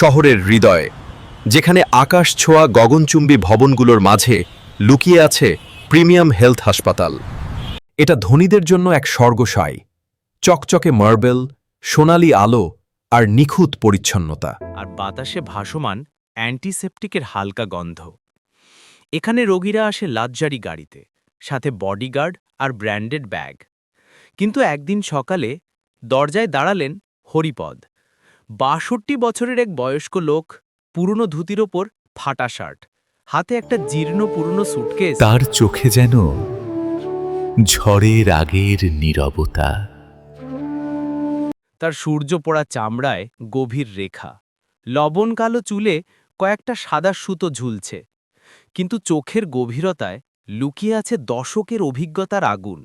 শহরের হৃদয়ে, যেখানে আকাশ ছোঁয়া গগনচুম্বী ভবনগুলোর মাঝে লুকিয়ে আছে প্রিমিয়াম হেলথ হাসপাতাল। এটা ধনীদের জন্য এক স্বর্গশায় চকচকে মার্বেল, সোনালি আলো আর নিখুঁত পরিচ্ছন্নতা। আর বাতাসে ভাসমান অ্যান্টিসেপটিকের হালকা গন্ধ। এখানে রোগীরা আসে লাজ্জারি গাড়িতে, সাথে বডিগার্ড আর ব্র্যান্ডেড ব্যাগ। কিন্তু একদিন সকালে দরজায় দাঁড়ালেন হরিপদ। বাষট্টি বছরের এক বয়স্ক লোক পুরনো ধুতির ওপর ফাটা শার্ট হাতে একটা জীর্ণ পুরনো সুটকেস তার চোখে যেন ঝড়ের আগের নীরবতা। তার সূর্য পোড়া চামড়ায় গভীর রেখা লবণ কালো চুলে কয়েকটা সাদা সুতো ঝুলছে কিন্তু চোখের গভীরতায় লুকিয়ে আছে দশকের অভিজ্ঞতার আগুন।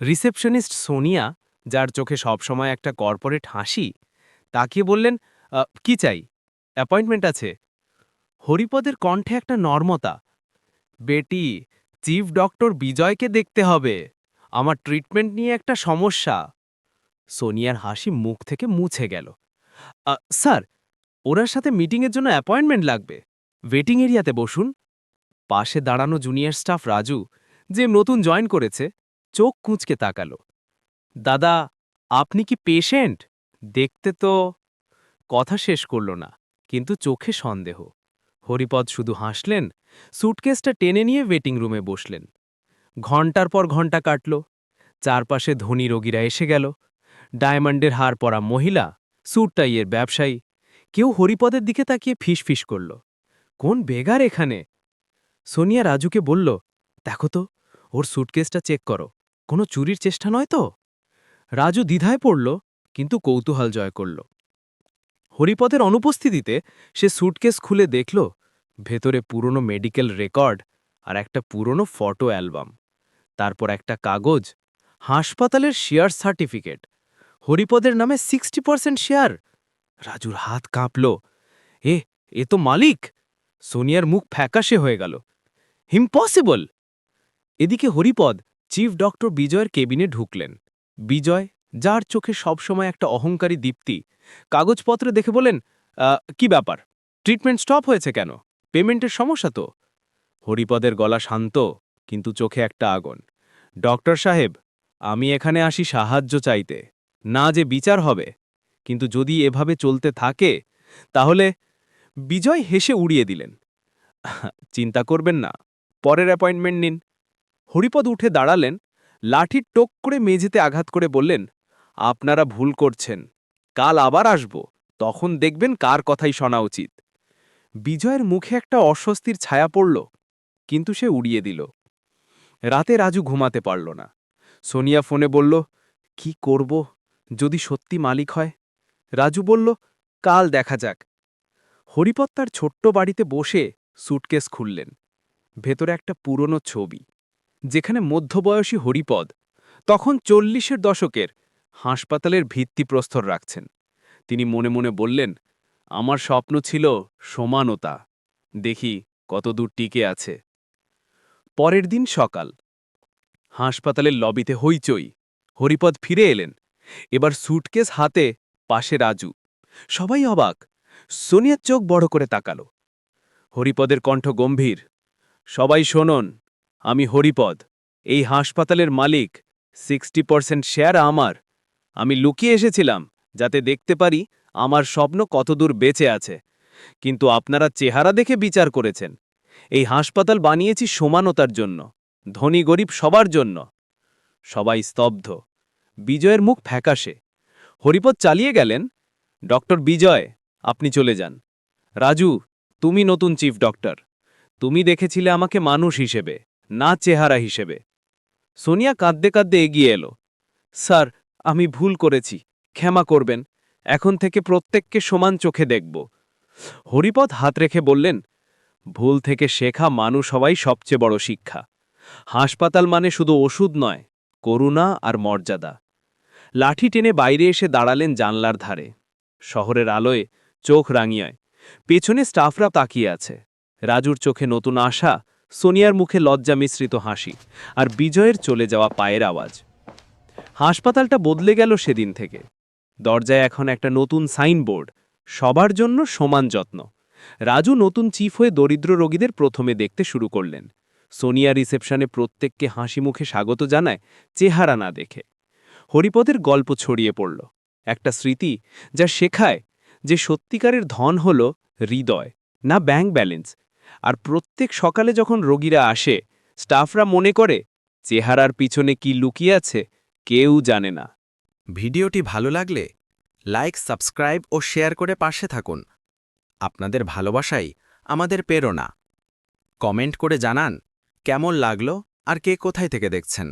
রিসেপশনিস্ট সোনিয়া যার চোখে সবসময় একটা কর্পোরেট হাসি তাকিয়ে বললেন কি চাই? অ্যাপয়েন্টমেন্ট আছে। হরিপদের কণ্ঠে একটা নর্মতা, বেটি, চিফ ডক্টর বিজয়কে দেখতে হবে। আমার ট্রিটমেন্ট নিয়ে একটা সমস্যা। সোনিয়ার হাসি মুখ থেকে মুছে গেল স্যার, ওনার সাথে মিটিংয়ের জন্য অ্যাপয়েন্টমেন্ট লাগবে। ওয়েটিং এরিয়াতে বসুন। পাশে দাঁড়ানো জুনিয়র স্টাফ রাজু, যে নতুন জয়েন করেছে, চোখ কুঁচকে তাকালো, দাদা, আপনি কি পেশেন্ট? দেখতে তো কথা শেষ করল না, কিন্তু চোখে সন্দেহ। হরিপদ শুধু হাসলেন, সুটকেসটা টেনে নিয়ে ওয়েটিং রুমে বসলেন। ঘণ্টার পর ঘণ্টা কাটল, চারপাশে ধনী রোগীরা এসে গেল। ডায়মন্ডের হার পরা মহিলা স্যুটটাইয়ের ব্যবসায়ী, কেউ হরিপদের দিকে তাকিয়ে ফিসফিস করল। কোন বেগার এখানে? সোনিয়া রাজুকে বলল, দেখো তো, ওর সুটকেসটা চেক করো, কোনো চুরির চেষ্টা নয় তো? রাজু দ্বিধায় পড়ল কিন্তু কৌতূহল জয় করল। হরিপদের অনুপস্থিতিতে সে স্যুটকেস খুলে দেখল, ভেতরে পুরনো মেডিকেল রেকর্ড আর একটা পুরনো ফটো অ্যালবাম তারপর একটা কাগজ, হাসপাতালের শেয়ার সার্টিফিকেট হরিপদের নামে সিক্সটি পার্সেন্ট শেয়ার রাজুর হাত কাঁপল। এ এ তো মালিক! সোনিয়ার মুখ ফ্যাকাশে হয়ে গেল। ইম্পসিবল এদিকে হরিপদ চিফ ডক্টর বিজয়ের কেবিনে ঢুকলেন। বিজয় যার চোখে সবসময় একটা অহংকারী দীপ্তি। কাগজপত্র দেখে বলেন কি ব্যাপার? ট্রিটমেন্ট স্টপ হয়েছে কেন? পেমেন্টের সমস্যা তো? হরিপদের গলা শান্ত, কিন্তু চোখে একটা আগুন। ডক্টর সাহেব, আমি এখানে আসি সাহায্য চাইতে। না যে বিচার হবে, কিন্তু যদি এভাবে চলতে থাকে, তাহলে বিজয় হেসে উড়িয়ে দিলেন। চিন্তা করবেন না, পরের অ্যাপয়েন্টমেন্ট নিন। হরিপদ উঠে দাঁড়ালেন, লাঠির টোক করে মেঝেতে আঘাত করে বললেন আপনারা ভুল করছেন। কাল আবার আসব, তখন দেখবেন কার কথাই শোনা উচিত। বিজয়ের মুখে একটা অস্বস্তির ছায়া পড়ল, কিন্তু সে উড়িয়ে দিল। রাতে রাজু ঘুমাতে পারল না। সোনিয়া ফোনে বলল, কি করব? যদি সত্যি মালিক হয়? রাজু বলল, কাল দেখা যাক। হরিপদ তার ছোট্ট বাড়িতে বসে সুটকেস খুললেন। ভেতরে একটা পুরনো ছবি, যেখানে মধ্যবয়সী হরিপদ, তখন চল্লিশের দশকের হাসপাতালের ভিত্তিপ্রস্তর রাখছেন। তিনি মনে মনে বললেন, আমার স্বপ্ন ছিল সমানতা। দেখি কতদূর টিকে আছে। পরের দিন সকাল। হাসপাতালের লবিতে হইচই। হরিপদ ফিরে এলেন। এবার সুটকেস হাতে পাশে রাজু। সবাই অবাক। সোনিয়ার চোখ বড় করে তাকালো। হরিপদের কণ্ঠ গম্ভীর। সবাই শোনন, আমি হরিপদ। এই হাসপাতালের মালিক, সিক্সটি পার্সেন্ট শেয়ার আমার। আমি লুকিয়ে এসেছিলাম, যাতে দেখতে পারি আমার স্বপ্ন কতদূর বেঁচে আছে। কিন্তু আপনারা চেহারা দেখে বিচার করেছেন। এই হাসপাতাল বানিয়েছি সমানতার জন্য, ধনী গরিব সবার জন্য। সবাই স্তব্ধ। বিজয়ের মুখ ফ্যাকাশে। হরিপদ চালিয়ে গেলেন, ডক্টর বিজয়, আপনি চলে যান। রাজু, তুমি নতুন চিফ ডক্টর। তুমি দেখেছিলে আমাকে মানুষ হিসেবে, না চেহারা হিসেবে। সোনিয়া কাঁদতে কাঁদতে এগিয়ে এলো। স্যার আমি ভুল করেছি, ক্ষমা করবেন, এখন থেকে প্রত্যেককে সমান চোখে দেখব। হরিপদ হাত রেখে বললেন, ভুল থেকে শেখা মানুষ হওয়াই সবচেয়ে বড় শিক্ষা। হাসপাতাল মানে শুধু ওষুধ নয়, করুণা আর মর্যাদা। লাঠি টেনে বাইরে এসে দাঁড়ালেন জানলার ধারে। শহরের আলোয় চোখ রাঙিয়ায়, পেছনে স্টাফরা তাকিয়ে আছে। রাজুর চোখে নতুন আশা, সোনিয়ার মুখে লজ্জা মিশ্রিত হাসি, আর বিজয়ের চলে যাওয়া পায়ের আওয়াজ। হাসপাতালটা বদলে গেল সেদিন থেকে। দরজায় এখন একটা নতুন সাইনবোর্ড, সবার জন্য সমান যত্ন। রাজু নতুন চিফ হয়ে দরিদ্র রোগীদের প্রথমে দেখতে শুরু করলেন। সোনিয়া রিসেপশনে প্রত্যেককে হাসি মুখে স্বাগত জানায়, চেহারা না দেখে। হরিপদের গল্প ছড়িয়ে পড়ল। একটা স্মৃতি যা শেখায় যে সত্যিকারের ধন হল হৃদয়, না ব্যাংক ব্যালেন্স। আর প্রত্যেক সকালে যখন রোগীরা আসে, স্টাফরা মনে করে, চেহারার পিছনে কি লুকিয়ে আছে? কেউ জানে না। ভিডিওটি ভালো লাগলে লাইক, সাবস্ক্রাইব ও শেয়ার করে পাশে থাকুন। আপনাদের ভালোবাসাই আমাদের প্রেরণা। কমেন্ট করে জানান কেমন লাগল আর কে কোথায় থেকে দেখছেন।